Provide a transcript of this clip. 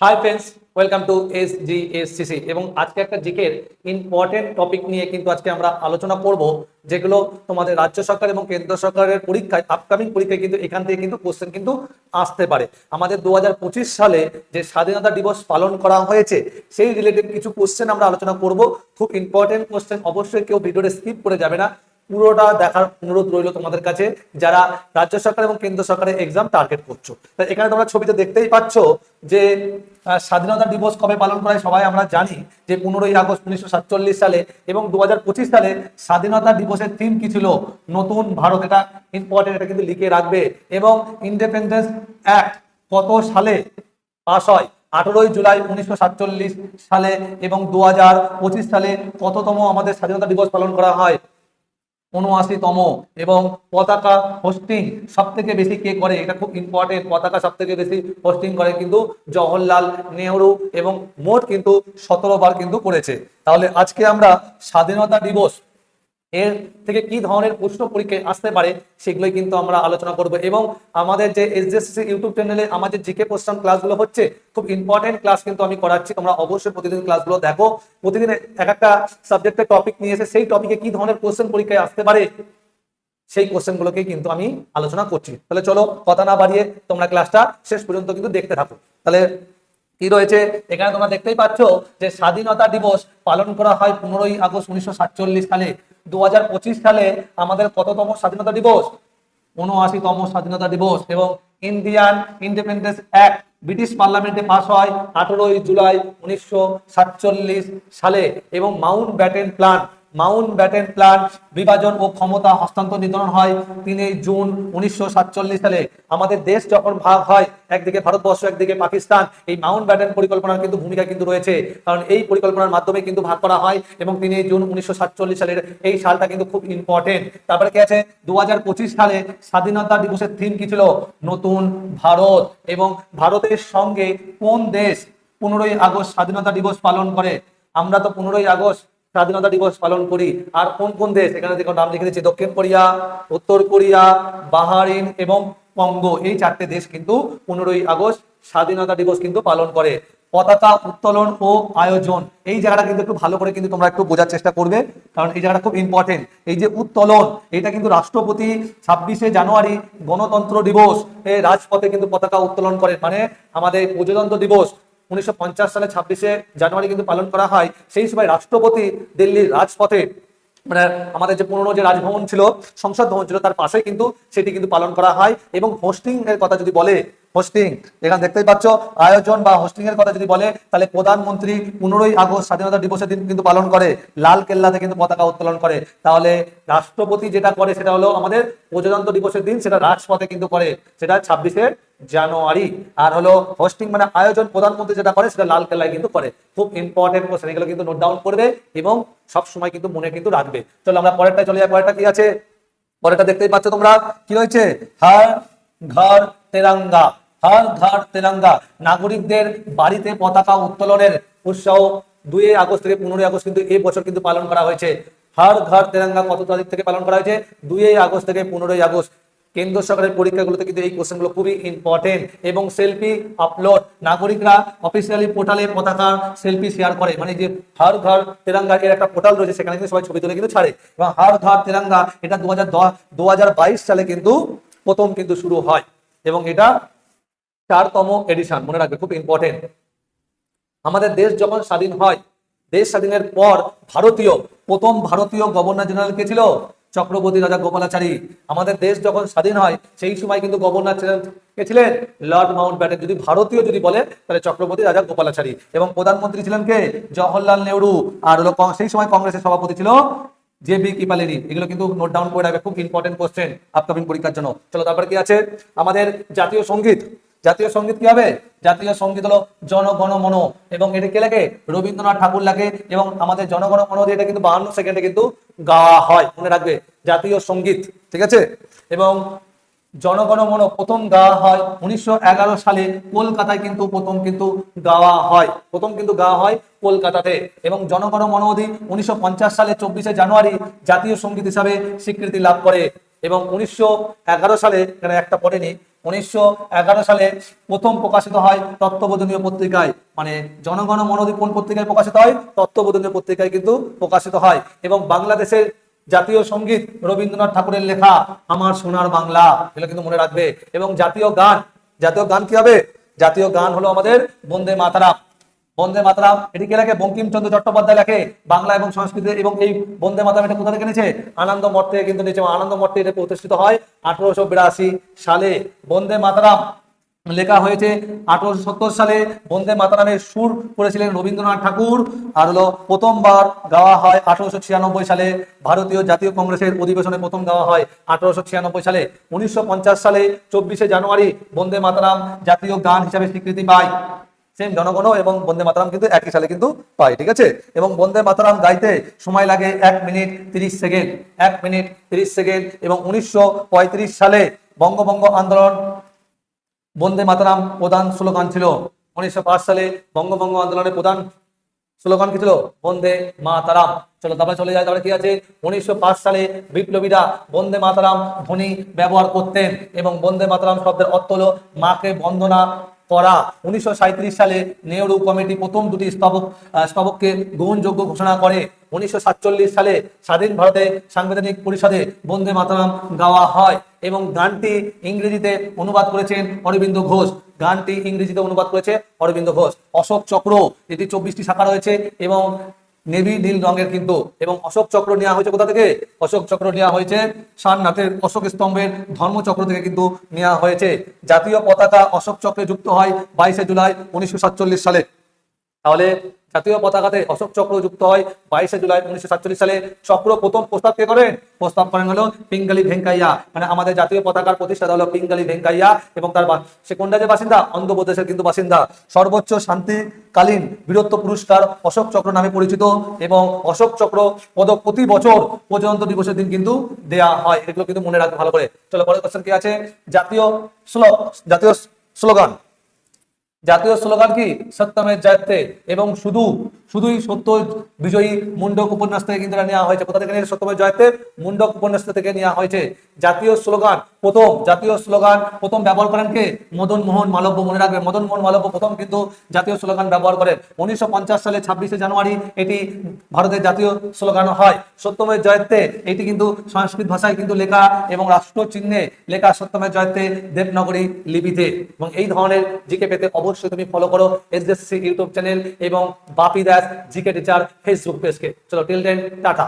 Hi friends welcome to S G S C C এবং আজকে একটা জিকের ইম্পর্টেন্ট টপিক নিয়ে কিন্তু আজকে আমরা আলোচনা করব, যেগুলো তোমাদের রাজ্য সরকার এবং কেন্দ্র সরকারের পরীক্ষায় আপকামিং পরীক্ষায় কিন্তু এখান থেকে কিন্তু কোশ্চেন কিন্তু আসতে পারে। আমাদের দু হাজার পঁচিশ সালে যে স্বাধীনতা দিবস পালন করা হয়েছে, সেই রিলেটেড কিছু কোশ্চেন আমরা আলোচনা করব। খুব ইম্পর্টেন্ট কোশ্চেন অবশ্যই কেউ ভিডিওটা স্কিপ করে যাবে না। পুরোটা দেখার অনুরোধ রইল তোমাদের কাছে, যারা রাজ্য সরকার এবং কেন্দ্র সরকারের এক্সাম টার্গেট করছ। এখানে তোমরা ছবিতে দেখতেই পাচ্ছ যে স্বাধীনতা দিবস কবে পালন করা সবাই আমরা জানি যে পনেরোই আগস্ট উনিশশো সাতচল্লিশ সালে এবং দু হাজার পঁচিশ সালে স্বাধীনতা দিবসের থিম কি ছিল? নতুন ভারত, এটা ইম্পর্টেন্ট এটা কিন্তু লিখে রাখবে। এবং ইন্ডিপেন্ডেন্স অ্যাক্ট কত সালে পাস হয়? আঠারোই জুলাই উনিশশো সাতচল্লিশ সালে এবং দু হাজার পঁচিশ সালে কততম আমাদের স্বাধীনতা দিবস পালন করা হয়? উনআশিতম এবং পতাকা হোস্টিং সব থেকে বেশি কে করে? এটা খুব ইম্পর্টেন্ট পতাকা সব থেকে বেশি হোস্টিং করে কিন্তু জওহরলাল নেহরু এবং মোট কিন্তু সতেরো বার কিন্তু করেছে। তাহলে আজকে আমরা স্বাধীনতা দিবস এর থেকে কি ধরনের প্রশ্ন পরীক্ষায় আসতে পারে সেগুলোই কিন্তু আমরা আলোচনা করব এবং আমাদের যে এসডিএসসি ইউটিউব চ্যানেলে আমাদের জিকে কোশ্চেন ক্লাসগুলো হচ্ছে, খুব ইম্পর্টেন্ট ক্লাস কিন্তু আমি করাচ্ছি। তোমরা অবশ্যই প্রতিদিন ক্লাসগুলো দেখো। প্রতিদিন এক একটা সাবজেক্টের টপিক নিয়ে এসে সেই টপিকে কি ধরনের কোশ্চেন পরীক্ষায় আসতে পারে, সেই কোশ্চেনগুলোকে কিন্তু আমি আলোচনা করছি। তাহলে চলো কথা না বাড়িয়ে তোমরা ক্লাসটা শেষ পর্যন্ত কিন্তু দেখতে থাকো। তাহলে কি রয়েছে? এখানে তোমরা দেখতেই পাচ্ছ যে স্বাধীনতা দিবস পালন করা হয় পনেরোই আগস্ট উনিশশো সাতচল্লিশ সালে। দু হাজার পঁচিশ সালে আমাদের কততম স্বাধীনতা দিবস? উনআশিতম স্বাধীনতা দিবস এবং ইন্ডিয়ান ইন্ডিপেন্ডেন্স অ্যাক্ট ব্রিটিশ পার্লামেন্টে পাস হয় আঠারোই জুলাই উনিশশো সাতচল্লিশ সালে এবং Mountbatten plan Mountbatten plan বিভাজন ও ক্ষমতা হস্তান্তর নির্ধারণ হয় তিনই জুন উনিশশো সাতচল্লিশ সালে। আমাদের দেশ যখন ভাগ হয়, একদিকে ভারতবর্ষ, একদিকে পাকিস্তান, এই মাউন্ট ব্যাটেন পরিকল্পনার কিন্তু ভূমিকা কিন্তু রয়েছে। কারণ এই পরিকল্পনার মাধ্যমে কিন্তু ভাগ করা হয় এবং তিনই জুন উনিশশো সাতচল্লিশ সালের এই সালটা কিন্তু খুব ইম্পর্টেন্ট তারপরে কি আছে? দু হাজার পঁচিশ সালে স্বাধীনতা দিবসের থিম কি ছিল? নতুন ভারত। এবং ভারতের সঙ্গে কোন দেশ পনেরোই আগস্ট স্বাধীনতা দিবস পালন করে? আমরা তো পনেরোই আগস্ট স্বাধীনতা দিবস পালন করি। আর কোন কোন দেশ? এখানে দেখো নাম লিখে দিচ্ছি, দক্ষিণ কোরিয়া, উত্তর কোরিয়া, বাহারিন এবং কঙ্গো। এই চারটে দেশ কিন্তু পনেরোই আগস্ট স্বাধীনতা দিবস কিন্তু পালন করে। পতাকা উত্তোলন ও আয়োজন। এই জায়গাটা কিন্তু একটু ভালো করে কিন্তু তোমরা একটু বোঝার চেষ্টা করবে, কারণ এই জায়গাটা খুব ইম্পর্টেন্ট এই যে উত্তোলন, এটা কিন্তু রাষ্ট্রপতি ছাব্বিশে জানুয়ারি গণতন্ত্র দিবস। রাজপথে কিন্তু পতাকা উত্তোলন করে মানে আমাদের প্রজাতন্ত্র দিবস উনিশশো পঞ্চাশ সালে ছাব্বিশে জানুয়ারি কিন্তু পালন করা হয়। সেই সময় রাষ্ট্রপতি দিল্লির রাজপথে মানে আমাদের যে পুরনো যে রাজভবন ছিল, সংসদ ভবন ছিল, তার পাশে কিন্তু সেটি কিন্তু পালন করা হয় এবং হোস্টিং এর কথা যদি বলে হোস্টিং এখানে দেখতেই পাচ্ছ, আয়োজন বা হোস্টিং এর কথা যদি বলে, তাহলে প্রধানমন্ত্রী পনেরোই আগস্ট স্বাধীনতা দিবসের দিন কিন্তু পালন করে, লাল কেল্লাতে কিন্তু পতাকা উত্তোলন করে। তাহলে রাষ্ট্রপতি যেটা করে, সেটা হলো আমাদের প্রজাতন্ত্র দিবসের দিন, সেটা রাজপথে কিন্তু করে, সেটা ছাব্বিশে জানুয়ারি। আর হলো হোস্টিং মানে আয়োজন প্রধানমন্ত্রী যেটা করে, সেটা লাল কেল্লায় কিন্তু করে। খুব ইম্পর্টেন্ট কোশ্চেন এগুলো কিন্তু নোট ডাউন করবে এবং সব সময় কিন্তু মনে কিন্তু রাখবে। চলো আমরা পরেরটা চলে যাই, পরেরটা কি আছে? পরেরটা দেখতেই পাচ্ছ তোমরা। কি রয়েছে হার ঘর তেরাঙ্গা, হার ঘর তেরাঙ্গা। নাগরিকদের বাড়িতে পতাকা উত্তোলনের উৎসাহ দুই আগস্ট থেকে পনেরোই আগস্ট কিন্তু এই বছর কিন্তু পালন করা হয়েছে। হার ঘর তেরাঙ্গা কত তারিখ থেকে পালন করা হয়েছে? দুই আগস্ট থেকে পনেরোই আগস্ট। কেন্দ্র সরকারের পরীক্ষাগুলোতে কিন্তু এই কোশ্চেনগুলো খুবই ইম্পর্টেন্ট এবং সেলফি আপলোড নাগরিকরা অফিসিয়ালি পোর্টালে পতাকা সেলফি শেয়ার করে। মানে যে হার ঘর তেরাঙ্গা এর একটা পোর্টাল রয়েছে, সেখানে কিন্তু সবাই ছবি তুলে কিন্তু ছাড়ে। এবং হার ঘর তেরাঙ্গা এটা দু হাজার সালে কিন্তু প্রথম কিন্তু শুরু হয়। এবং এটা চারতম এডিশন মনে রাখবে, খুব ইম্পর্টেন্ট আমাদের দেশ যখন স্বাধীন হয়, দেশ স্বাধীনের পর ভারতীয়, প্রথম ভারতীয় গভর্নর জেনারেল কে ছিল? চক্রবর্তী রাজা গোপালাচারী, আমাদের দেশ যখন স্বাধীন হয়, সেই সময় কিন্তু গভর্নর ছিলেন, কে ছিলেন? লর্ড মাউন্ট ব্যাটেন যদি ভারতীয় যদি বলে, তাহলে চক্রবর্তী রাজা গোপালাচারী। এবং প্রধানমন্ত্রী ছিলেন কে? জওহরলাল নেহরু। আর হলো সেই সময় কংগ্রেসের সভাপতি ছিল জে বি কিপালেরি এগুলো কিন্তু নোট ডাউন করে রাখবে। খুব ইম্পর্টেন্ট কোশ্চেন আপকামিং পরীক্ষার জন্য। চলো তারপরে কি আছে? আমাদের জাতীয় সংগীত। জাতীয় সংগীত কি হবে? জাতীয় সংগীত হলো জনগণ মন। এবং এটা কে লাগে? রবীন্দ্রনাথ ঠাকুর লাগে। এবং আমাদের জনগণ মন এটা কিন্তু বাহান্ন সেকেন্ডে কিন্তু গাওয়া হয়। মনে রাখবে, জাতীয় সংগীত, ঠিক আছে? এবং জনগণ মন প্রথম গাওয়া হয় উনিশশো এগারো সালে, কলকাতায় কিন্তু প্রথম কিন্তু গাওয়া হয়। প্রথম কিন্তু গাওয়া হয় কলকাতাতে। এবং জনগণ মন অধি উনিশশো পঞ্চাশ সালে চব্বিশে জানুয়ারি জাতীয় সংগীত হিসাবে স্বীকৃতি লাভ করে। এবং উনিশশো এগারো সালে, এখানে একটা পড়েনি উনিশশো এগারো সালে প্রথম প্রকাশিত হয় তত্ত্ববোধনীয় পত্রিকায়। মানে জনগণ মনোদী কোন পত্রিকায় প্রকাশিত হয়? তত্ত্ববোধনীয় পত্রিকায় কিন্তু প্রকাশিত হয়। এবং বাংলাদেশের জাতীয় সংগীত রবীন্দ্রনাথ ঠাকুরের লেখা, আমার সোনার বাংলা, এগুলো কিন্তু মনে রাখবে। এবং জাতীয় গান জাতীয় গান কি হবে? জাতীয় গান হলো আমাদের বন্দে মাতারাম। বন্দে মাতারাম। এটি কে লেখে? বঙ্কিমচন্দ্র চট্টোপাধ্যায় লেখে। বাংলা এবং সংস্কৃতি এবং এই বন্দে মাতারাম এটা কোথা থেকে নিয়েছে? আনন্দ মঠ কিন্তু নিয়েছে। আনন্দ থেকে এটা প্রতিষ্ঠিত হয় আঠারোশো বিরাশি সালে। বন্দে মাতারাম লেখা হয়েছে আঠারোশো সত্তর সালে। বন্দে মাতারামের সুর করেছিলেন রবীন্দ্রনাথ ঠাকুর। আর হলো প্রথমবার গাওয়া হয় আঠারোশো ছিয়ানব্বই সালে। ভারতীয় জাতীয় কংগ্রেসের অধিবেশনে প্রথম গাওয়া হয় আঠারোশো ছিয়ানব্বই সালে। উনিশশো পঞ্চাশ সালে চব্বিশে জানুয়ারি বন্দে মাতারাম জাতীয় গান হিসাবে স্বীকৃতি পায়। সেম জনগণ এবং বন্দে মাতারাম কিন্তু একই সালে কিন্তু পায়, ঠিক আছে? এবং বন্দে মাতারাম গাইতে সময় লাগে এক মিনিট তিরিশ সেকেন্ড, এক মিনিট তিরিশ সেকেন্ড এবং উনিশশো সালে বঙ্গবঙ্গ আন্দোলন বন্দে মাতারাম প্রধান স্লোগান ছিল। উনিশশো সালে বঙ্গবঙ্গ আন্দোলনের প্রধান স্লোগান কি ছিল? বন্দে মাতারাম। চলো তারপরে চলে যায় তারপরে কি আছে? উনিশশো পাঁচ সালে বিপ্লবীরা বন্দে মাতারাম ধ্বনি ব্যবহার করতেন এবং বন্দে মাতারাম শব্দের অর্থ হলো মাকে বন্দনা করা উনিশশো সাঁইত্রিশ সালে নেহরু কমিটি প্রথম দুটি স্তবক স্তবককে গ্রহণযোগ্য ঘোষণা করে। উনিশশো সাতচল্লিশ সালে স্বাধীন ভারতে সাংবিধানিক পরিষদে বন্দে মাতারাম গাওয়া হয় এবং গানটি ইংরেজিতে অনুবাদ করেছেন অরবিন্দ ঘোষ। গানটি ইংরেজিতে অনুবাদ করেছে অরবিন্দ ঘোষ। অশোক চক্র, এটি চব্বিশটি শাখা রয়েছে এবং নেভি নীল রঙের কিন্তু, এবং অশোক চক্র নেওয়া হয়েছে কোথা থেকে? অশোক চক্র নেওয়া হয়েছে সারনাথের অশোক স্তম্ভের ধর্মচক্র থেকে কিন্তু নেওয়া হয়েছে। জাতীয় পতাকা অশোক চক্রে যুক্ত হয় বাইশে জুলাই উনিশশো সাতচল্লিশ সালে। তাহলে জাতীয় পতাকাতে অশোক চক্র যুক্ত হয়। বাইশে জুলাই উনিশশো সাতচল্লিশ সালে চক্র প্রথম প্রস্তাব কে করেন? প্রস্তাব করেন হলো পিঙ্গালি ভেঙ্কাইয়া। মানে আমাদের জাতীয় পতাকার প্রতিষ্ঠাতা হলো পিঙ্গালি ভেঙ্কাইয়া এবং তার সে কোন রাজ্যের বাসিন্দা? অন্ধ্রপ্রদেশের কিন্তু বাসিন্দা। সর্বোচ্চ শান্তিকালীন বীরত্ব পুরস্কার অশোক চক্র নামে পরিচিত এবং অশোক চক্র পদক প্রতি বছর প্রজাতন্ত্র দিবসের দিন কিন্তু দেয়া হয়। এগুলো কিন্তু মনে রাখবে ভালো করে। চলো, পরের কোশ্চেন কি আছে? জাতীয় শ্লোক জাতীয় স্লোগান। জাতীয় স্লোগান কি? সত্যমের জাতে এবং শুধু শুধুই সত্য বিজয়ী মুন্ডক উপন্যাস থেকে কিন্তু নেওয়া হয়েছে। কোথা থেকে নিয়েছে? সত্যমের জয়তে মুন্ডক উপন্যাস থেকে নেওয়া হয়েছে। জাতীয় স্লোগান প্রথম, জাতীয় স্লোগান প্রথম ব্যবহার করেন কে? মদন মোহন মালব্য মনে রাখবে মদন মোহন মালব্য প্রথম কিন্তু জাতীয় স্লোগান ব্যবহার করেন। উনিশশো পঞ্চাশ সালে ছাব্বিশে জানুয়ারি এটি ভারতের জাতীয় স্লোগান হয়। সত্যমের জয়তে এটি কিন্তু সংস্কৃত ভাষায় কিন্তু লেখা এবং রাষ্ট্র চিহ্নে লেখা সত্যময় জয়তে দেবনগরী লিপিতে। এবং এই ধরনের জিকে পেতে অবশ্যই তুমি ফলো করো। এসএসসি ইউটিউব চ্যানেল এবং Bapi Das GK teacher Facebook পেজকে। চলো টিল দেন টাটা।